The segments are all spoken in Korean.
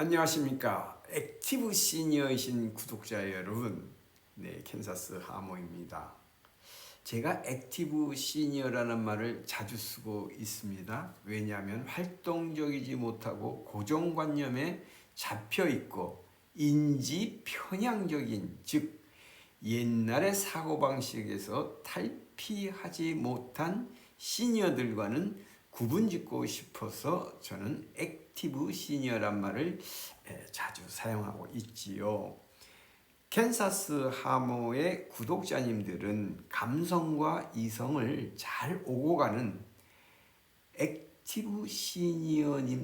안녕하십니까. 액티브 시니어이신 구독자 여러분. 네 캔사스 하모입니다. 제가 액티브 시니어라는 말을 자주 쓰고 있습니다. 왜냐하면 활동적이지 못하고 고정관념에 잡혀 있고 인지 편향적인 즉 옛날의 사고방식에서 탈피하지 못한 시니어들과는 구분짓고 싶어서 저는 액티브 시니어란 말을 에, 자주 사용하고 있지요. 캔사스 하모의 구독자님들은 감성과 이성을 잘 오고 가는 액티브 시니어님들이라고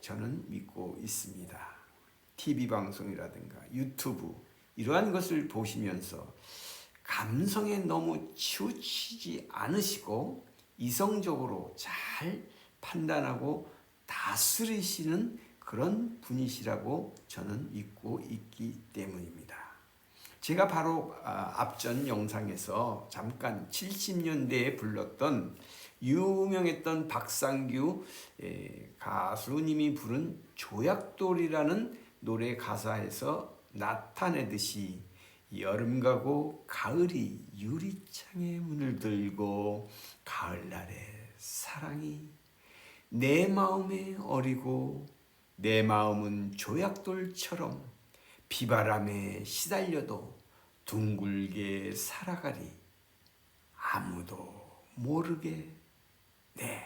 저는 믿고 있습니다. TV 방송이라든가 유튜브 이러한 것을 보시면서 감성에 너무 치우치지 않으시고 이성적으로 잘 판단하고 다스리시는 그런 분이시라고 저는 믿고 있기 때문입니다. 제가 바로 아, 앞전 영상에서 잠깐 70년대에 불렀던 유명했던 박상규 에, 가수님이 부른 조약돌이라는 노래 가사에서 나타내듯이 여름 가고 가을이 유리창에 문을 들고 가을날의 사랑이 내 마음에 어리고 내 마음은 조약돌처럼 비바람에 시달려도 둥글게 살아가리 아무도 모르게 네.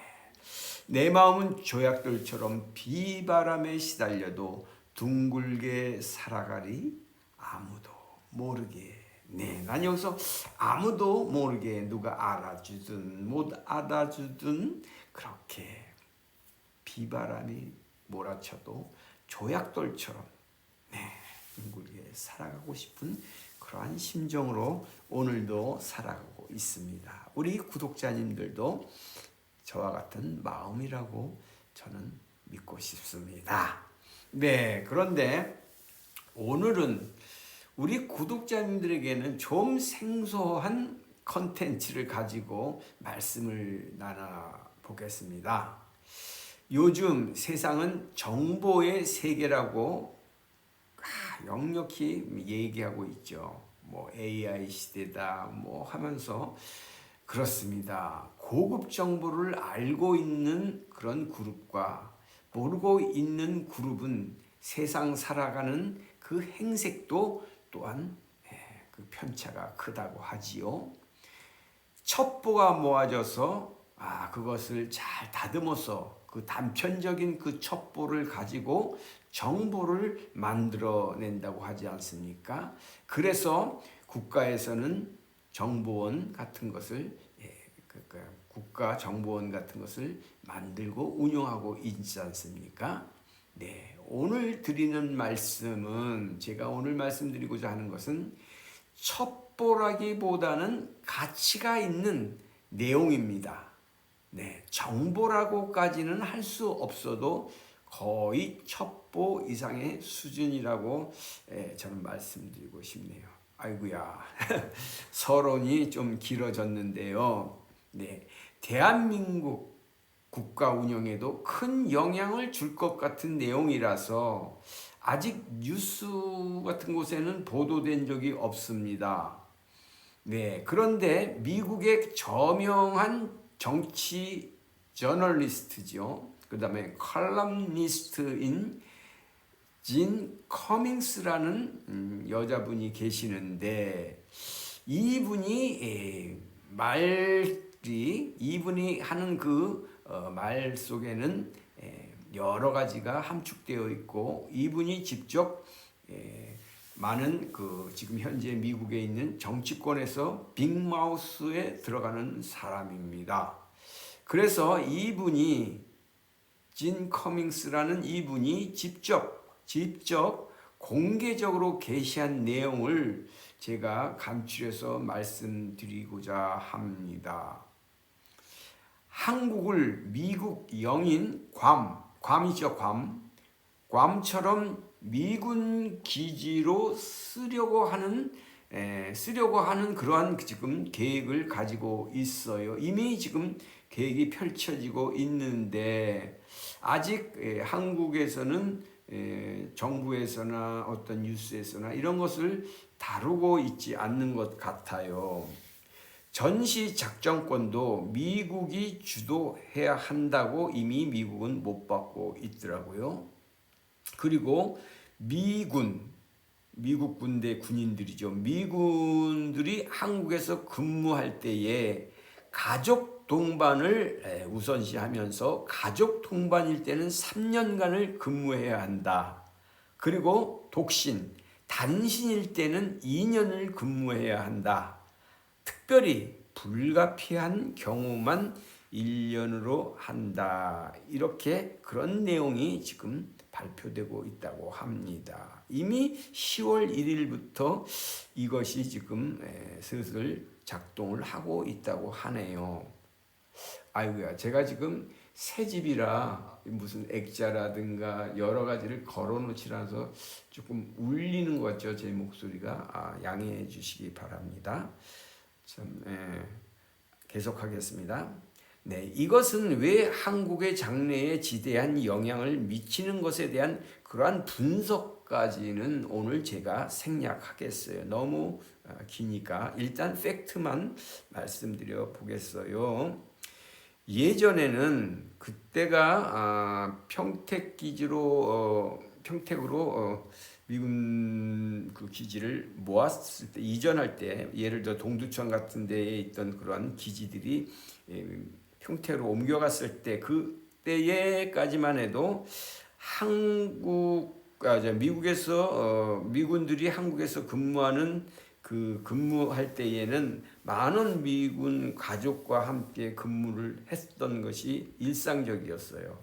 내 마음은 조약돌처럼 비바람에 시달려도 둥글게 살아가리 아무도 모르게 네, 난 여기서 아무도 모르게 누가 알아주든 못 알아주든 그렇게 비바람이 몰아쳐도 조약돌처럼 네, 둥글게 살아가고 싶은 그러한 심정으로 오늘도 살아가고 있습니다. 우리 구독자님들도 저와 같은 마음이라고 저는 믿고 싶습니다. 네, 그런데 오늘은 우리 구독자님들에게는 좀 생소한 컨텐츠를 가지고 말씀을 나눠 보겠습니다. 요즘 세상은 정보의 세계라고 아, 역력히 얘기하고 있죠. 뭐 AI 시대다 뭐 하면서 그렇습니다. 고급 정보를 알고 있는 그런 그룹과 모르고 있는 그룹은 세상 살아가는 그 행색도 또한 예, 그 편차가 크다고 하지요. 첩보가 모아져서 아 그것을 잘 다듬어서 그 단편적인 그 첩보를 가지고 정보를 만들어낸다고 하지 않습니까? 그래서 국가에서는 정보원 같은 것을 예, 그, 그 국가 정보원 같은 것을 만들고 운영하고 있지 않습니까? 네, 오늘 드리는 말씀은 제가 오늘 말씀드리고자 하는 것은 첩보라기보다는 가치가 있는 내용입니다. 네, 정보라고까지는 할 수 없어도 거의 첩보 이상의 수준이라고 예, 저는 말씀드리고 싶네요. 아이구야 서론이 좀 길어졌는데요. 네, 대한민국 국가 운영에도 큰 영향을 줄 것 같은 내용이라서 아직 뉴스 같은 곳에는 보도된 적이 없습니다. 네, 그런데 미국의 저명한 정치 저널리스트죠. 그 다음에 칼럼니스트인 진 커밍스라는 음, 여자분이 계시는데 이분이 말이 이분이 하는 그 말 어, 속에는 여러 가지가 함축되어 있고 이분이 직접 많은 그 지금 현재 미국에 있는 정치권에서 빅마우스에 들어가는 사람입니다. 그래서 이분이 진 커밍스라는 이분이 직접 직접 공개적으로 게시한 내용을 제가 간추려서 말씀드리고자 합니다. 한국을 미국 영인 괌, 괌이죠, 괌. 괌처럼 미군 기지로 쓰려고 하는 에, 쓰려고 하는 그러한 지금 계획을 가지고 있어요. 이미 지금 계획이 펼쳐지고 있는데 아직 에, 한국에서는 에, 정부에서나 어떤 뉴스에서나 이런 것을 다루고 있지 않는 것 같아요. 전시 작전권도 미국이 주도해야 한다고 이미 미국은 못 받고 있더라고요. 그리고 미군, 미국 군대 군인들이죠. 미군들이 한국에서 근무할 때에 가족 동반을 에, 우선시하면서 가족 동반일 때는 3년간을 근무해야 한다. 그리고 독신, 단신일 때는 2년을 근무해야 한다. 특별히 불가피한 경우만 1년으로 한다. 이렇게 그런 내용이 지금 발표되고 있다고 합니다. 이미 10월 1일부터 이것이 지금 에, 슬슬 작동을 하고 있다고 하네요. 아이고야, 제가 지금 새 집이라 무슨 액자라든가 여러 가지를 걸어놓지라서 조금 울리는 것 같죠, 제 목소리가. 아, 양해해 주시기 바랍니다. 참, 예, 계속하겠습니다. 네, 이것은 왜 한국의 장래에 지대한 영향을 미치는 것에 대한 그러한 분석까지는 오늘 제가 생략하겠어요. 너무 어, 기니까 일단 팩트만 말씀드려 보겠어요. 예전에는 그때가 아, 평택 기지로 어, 평택으로 어, 미군 그 기지를 모았을 때 이전할 때 예를 들어 동두천 같은 데에 있던 그러한 기지들이 예, 평택으로 옮겨갔을 때 그때에까지만 해도 한국 아, 미국에서 어, 미군들이 한국에서 근무하는 그 근무할 때에는 많은 미군 가족과 함께 근무를 했던 것이 일상적이었어요.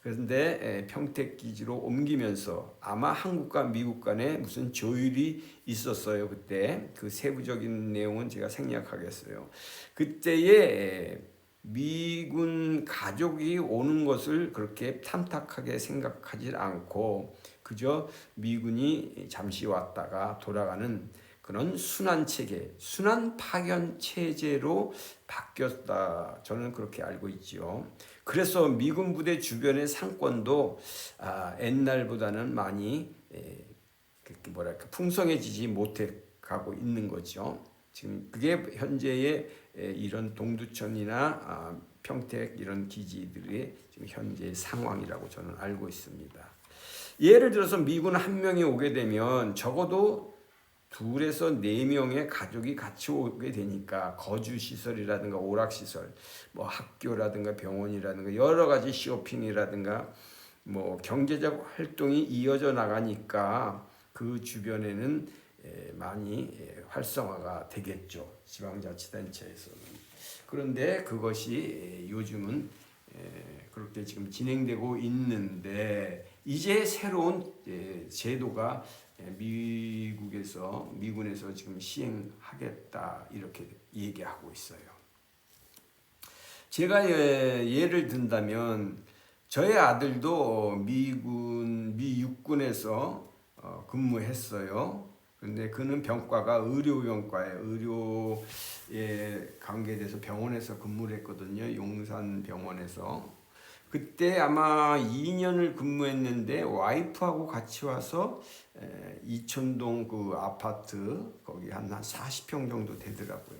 그런데 평택 기지로 옮기면서 아마 한국과 미국 간에 무슨 조율이 있었어요. 그때 그 세부적인 내용은 제가 생략하겠어요. 그때에 미군 가족이 오는 것을 그렇게 탐탁하게 생각하지 않고 그저 미군이 잠시 왔다가 돌아가는 그런 순환 체계, 순환 파견 체제로 바뀌었다. 저는 그렇게 알고 있지요. 그래서 미군 부대 주변의 상권도 아, 옛날보다는 많이 에, 그 뭐랄까 풍성해지지 못해 가고 있는 거죠. 지금 그게 현재의 에, 이런 동두천이나 아, 평택 이런 기지들의 지금 현재 상황이라고 저는 알고 있습니다. 예를 들어서 미군 한 명이 오게 되면 적어도 둘에서 네 명의 가족이 같이 오게 되니까 거주 시설이라든가 오락 시설, 뭐 학교라든가 병원이라든가 여러 가지 쇼핑이라든가 뭐 경제적 활동이 이어져 나가니까 그 주변에는 많이 활성화가 되겠죠. 지방자치단체에서는. 그런데 그것이 요즘은 그렇게 지금 진행되고 있는데 이제 새로운 제도가 미국에서 미군에서 지금 시행하겠다 이렇게 얘기하고 있어요. 제가 예를 든다면 저의 아들도 미군 미 육군에서 어, 근무했어요. 근데 그는 병과가 의료병과에 의료에 관계돼서 병원에서 근무를 했거든요. 용산 병원에서. 그때 아마 2년을 근무했는데 와이프하고 같이 와서 이천동 그 아파트 거기 한 40평 정도 되더라고요.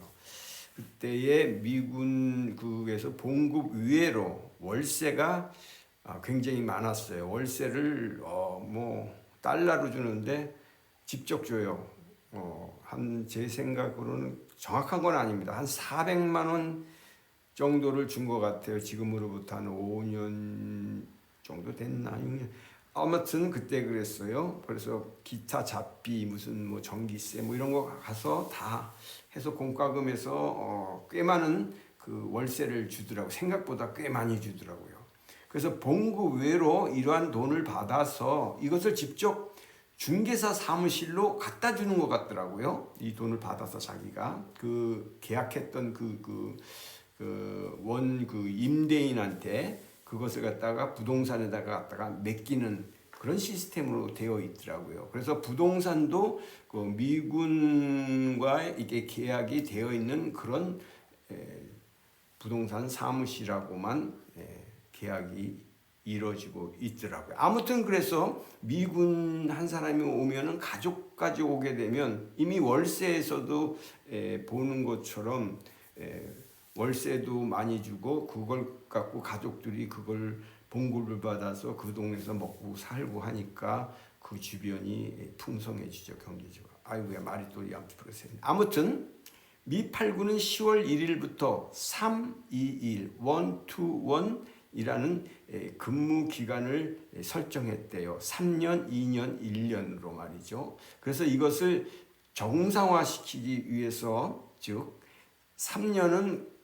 그때에 미군국에서 봉급 위외로 월세가 아, 굉장히 많았어요. 월세를 어 뭐 달러로 주는데 직접 줘요. 어 한 제 생각으로는 정확한 건 아닙니다. 한 400만 원 정도를 준 것 같아요. 지금으로부터 한 5년 정도 됐나 6년. 아무튼 그때 그랬어요. 그래서 기타 잡비 무슨 뭐 전기세 뭐 이런 거 가서 다 해서 공과금에서 어, 꽤 많은 그 월세를 주더라고 생각보다 꽤 많이 주더라고요. 그래서 봉급 외로 이러한 돈을 받아서 이것을 직접 중개사 사무실로 갖다 주는 것 같더라고요. 이 돈을 받아서 자기가 그 계약했던 그 그 원그 그 임대인한테 그것을 갖다가 부동산에다가 갖다가 맡기는 그런 시스템으로 되어 있더라고요. 그래서 부동산도 그 미군과 이게 계약이 되어 있는 그런 에, 부동산 사무실하고만 에, 계약이 이루어지고 있더라고요. 아무튼 그래서 미군 한 사람이 오면은 가족까지 오게 되면 이미 월세에서도 에, 보는 것처럼 에, 월세도 많이 주고 그걸 갖고 가족들이 그걸 봉급을 받아서 그 동네에서 먹고 살고 하니까 그 주변이 풍성해지죠 경제적으로. 아이고야 말이 또 양쪽으로 아무튼 미 8구는 10월 1일부터 321 121이라는 근무 기간을 설정했대요. 3년, 2년, 1년으로 말이죠. 그래서 이것을 정상화시키기 위해서 즉 3년은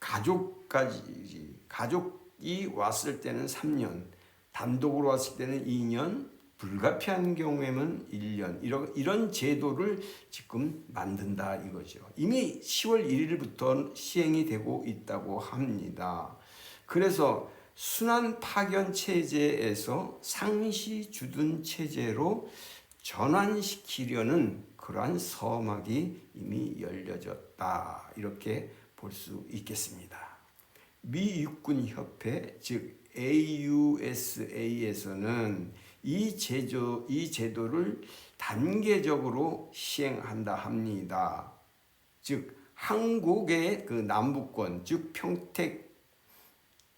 가족까지 가족이 왔을 때는 3년, 단독으로 왔을 때는 2년, 불가피한 경우에는 1년 이런 이런 제도를 지금 만든다 이거죠. 이미 10월 1일부터 시행이 되고 있다고 합니다. 그래서 순환 파견 체제에서 상시 주둔 체제로 전환시키려는 그러한 서막이 이미 열려졌다 이렇게 볼 수 있겠습니다. 미 육군 협회 즉 AUSA에서는 이 제조 이 제도를 단계적으로 시행한다 합니다. 즉 한국의 그 남부권 즉 평택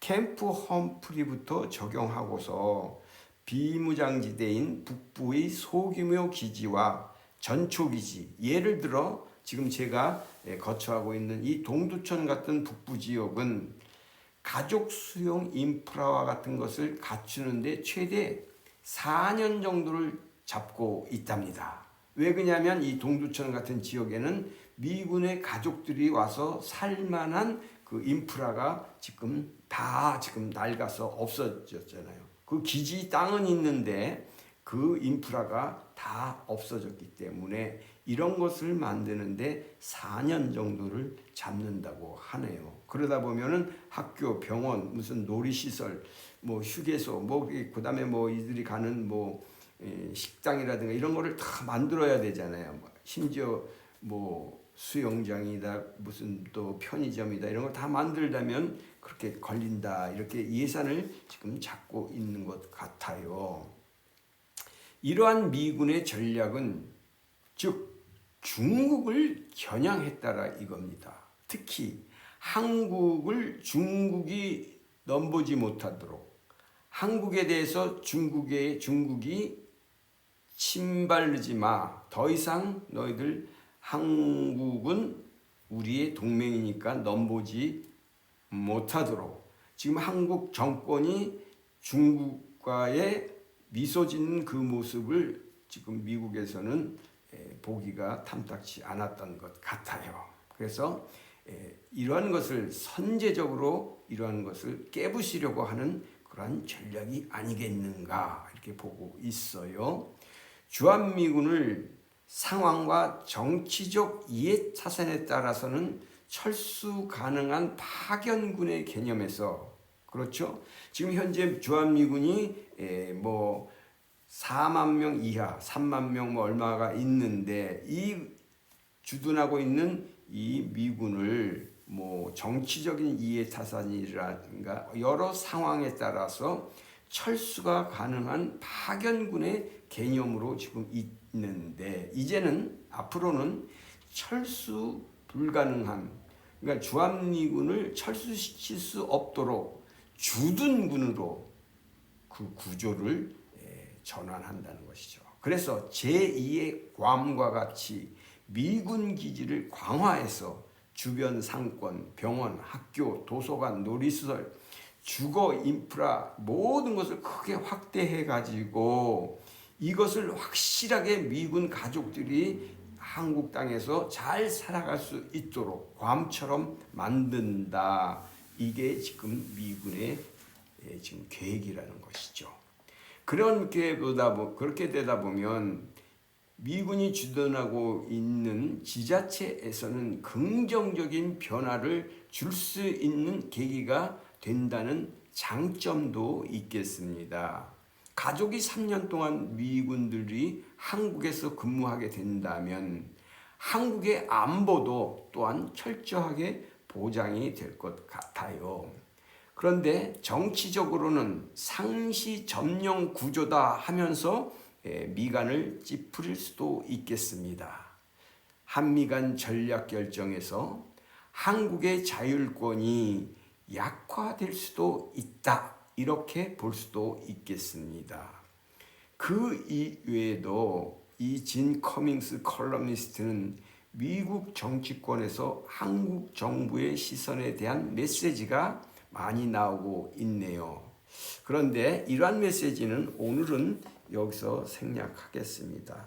캠프 험프리부터 적용하고서 비무장지대인 북부의 소규모 기지와 전초 기지 예를 들어 지금 제가 예, 거처하고 있는 이 동두천 같은 북부 지역은 가족 수용 인프라와 같은 것을 갖추는데 최대 4년 정도를 잡고 있답니다. 왜 그러냐면 이 동두천 같은 지역에는 미군의 가족들이 와서 살만한 그 인프라가 지금 다 지금 낡아서 없어졌잖아요. 그 기지 땅은 있는데 그 인프라가 다 없어졌기 때문에 이런 것을 만드는데 4년 정도를 잡는다고 하네요. 그러다 보면은 학교, 병원, 무슨 놀이시설, 뭐 휴게소, 뭐 그다음에 뭐 이들이 가는 뭐 식당이라든가 이런 거를 다 만들어야 되잖아요. 뭐 심지어 뭐 수영장이다, 무슨 또 편의점이다 이런 걸 다 만들려면 그렇게 걸린다 이렇게 예산을 지금 잡고 있는 것 같아요. 이러한 미군의 전략은 즉 중국을 겨냥했다라 이겁니다. 특히 한국을 중국이 넘보지 못하도록 한국에 대해서 중국의 중국이 침발르지 마. 더 이상 너희들 한국은 우리의 동맹이니까 넘보지 못하도록 지금 한국 정권이 중국과의 미소 짓는 그 모습을 지금 미국에서는 보기가 탐탁치 않았던 것 같아요. 그래서 이러한 것을 선제적으로 이러한 것을 깨부시려고 하는 그러한 전략이 아니겠는가 이렇게 보고 있어요. 주한미군을 상황과 정치적 이해 차선에 따라서는 철수 가능한 파견군의 개념에서 그렇죠. 지금 현재 주한미군이 뭐 4만 명 이하, 3만 명 뭐 얼마가 있는데 이 주둔하고 있는 이 미군을 뭐 정치적인 이해 타산이라든가 여러 상황에 따라서 철수가 가능한 파견군의 개념으로 지금 있는데 이제는 앞으로는 철수 불가능한 그러니까 주한미군을 철수시킬 수 없도록 주둔군으로 그 구조를 전환한다는 것이죠. 그래서 제2의 괌과 같이 미군 기지를 강화해서 주변 상권, 병원, 학교, 도서관, 놀이시설, 주거 인프라 모든 것을 크게 확대해 가지고 이것을 확실하게 미군 가족들이 한국 땅에서 잘 살아갈 수 있도록 괌처럼 만든다. 이게 지금 미군의 지금 계획이라는 것이죠. 그렇게 보다 그렇게 되다 보면 미군이 주둔하고 있는 지자체에서는 긍정적인 변화를 줄 수 있는 계기가 된다는 장점도 있겠습니다. 가족이 3년 동안 미군들이 한국에서 근무하게 된다면 한국의 안보도 또한 철저하게 보장이 될 것 같아요. 그런데 정치적으로는 상시 점령 구조다 하면서 예, 미간을 찌푸릴 수도 있겠습니다. 한미 간 전략 결정에서 한국의 자율권이 약화될 수도 있다. 이렇게 볼 수도 있겠습니다. 그 이외에도 이진 커밍스 컬럼니스트는 미국 정치권에서 한국 정부의 시선에 대한 메시지가 많이 나오고 있네요. 그런데 이러한 메시지는 오늘은 여기서 생략하겠습니다.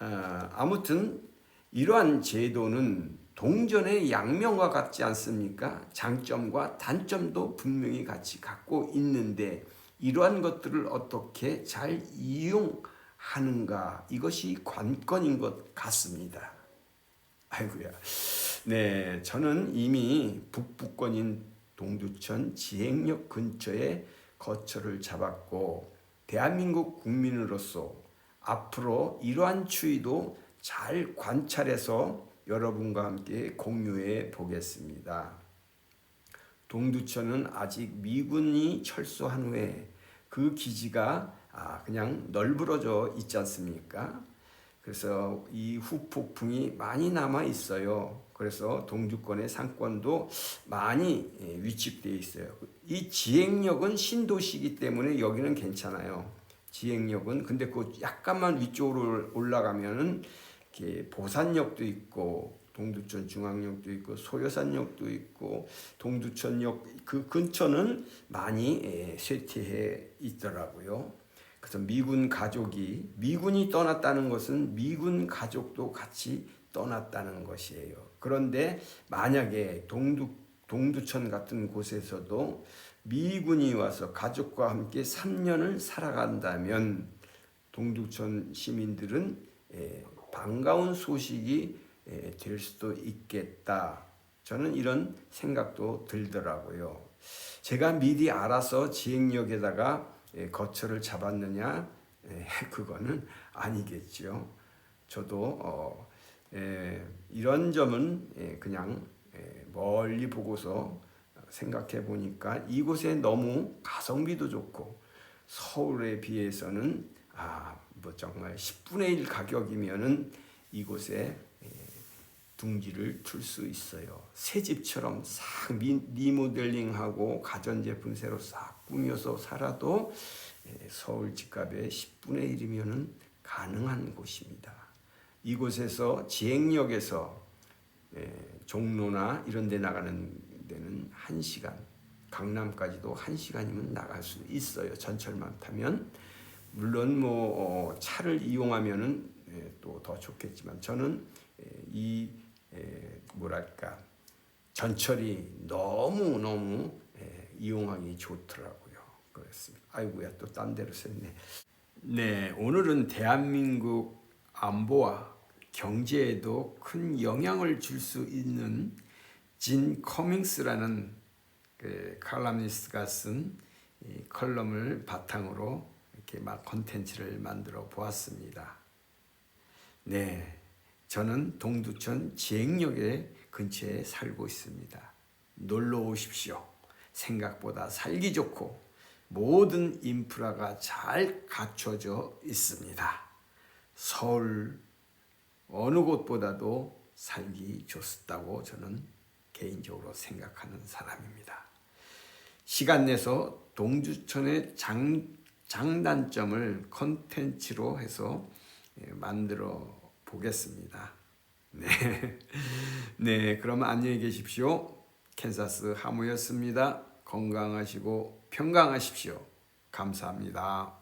아, 아무튼 이러한 제도는 동전의 양면과 같지 않습니까? 장점과 단점도 분명히 같이 갖고 있는데 이러한 것들을 어떻게 잘 이용하는가 이것이 관건인 것 같습니다. 아이고야. 네, 저는 이미 북부권인 동두천 지행역 근처에 거처를 잡았고 대한민국 국민으로서 앞으로 이러한 추이도 잘 관찰해서 여러분과 함께 공유해 보겠습니다. 동두천은 아직 미군이 철수한 후에 그 기지가 아, 그냥 널브러져 있지 않습니까? 그래서 이 후폭풍이 많이 남아 있어요. 그래서 동주권의 상권도 많이 예, 위축되어 있어요. 이 지행역은 신도시이기 때문에 여기는 괜찮아요. 지행역은 근데 그 약간만 위쪽으로 올라가면은 이렇게 보산역도 있고 동두천 중앙역도 있고 소요산역도 있고 동두천역 그 근처는 많이 예, 쇠퇴해 있더라고요. 그래서 미군 가족이 미군이 떠났다는 것은 미군 가족도 같이 떠났다는 것이에요. 그런데 만약에 동두 동두천 같은 곳에서도 미군이 와서 가족과 함께 3년을 살아간다면 동두천 시민들은 예, 반가운 소식이 예, 될 수도 있겠다. 저는 이런 생각도 들더라고요. 제가 미리 알아서 지행역에다가 예, 거처를 잡았느냐? 그거는 아니겠죠. 저도 어, 이런 점은 그냥 멀리 보고서 생각해 보니까 이곳에 너무 가성비도 좋고 서울에 비해서는 아 뭐 정말 10분의 1 가격이면은 이곳에 둥지를 틀수 있어요. 새 집처럼 싹 리모델링하고 가전제품 새로 싹 꾸며서 살아도 서울 집값의 10분의 1이면은 가능한 곳입니다. 이곳에서 지행역에서 종로나 이런 데 나가는 데는 1시간, 강남까지도 1시간이면 나갈 수 있어요. 전철만 타면. 물론 뭐 어, 차를 이용하면은 또 더 좋겠지만 저는 이 뭐랄까 전철이 너무 너무 이용하기 좋더라고요. 그렇습니다. 아이고야 또 딴 데로 썼네. 네 오늘은 대한민국 안보와 경제에도 큰 영향을 줄 수 있는 진 커밍스라는 그 칼럼니스트가 쓴 컬럼을 바탕으로 이렇게 막 컨텐츠를 만들어 보았습니다. 네, 저는 동두천 지행역의 근처에 살고 있습니다. 놀러 오십시오. 생각보다 살기 좋고 모든 인프라가 잘 갖춰져 있습니다. 서울 어느 곳보다도 살기 좋다고 저는 개인적으로 생각하는 사람입니다. 시간 내서 동주천의 장, 장단점을 컨텐츠로 해서 예, 만들어 보겠습니다. 네. 네, 그럼 안녕히 계십시오. 캔사스 하무였습니다. 건강하시고 평강하십시오. 감사합니다.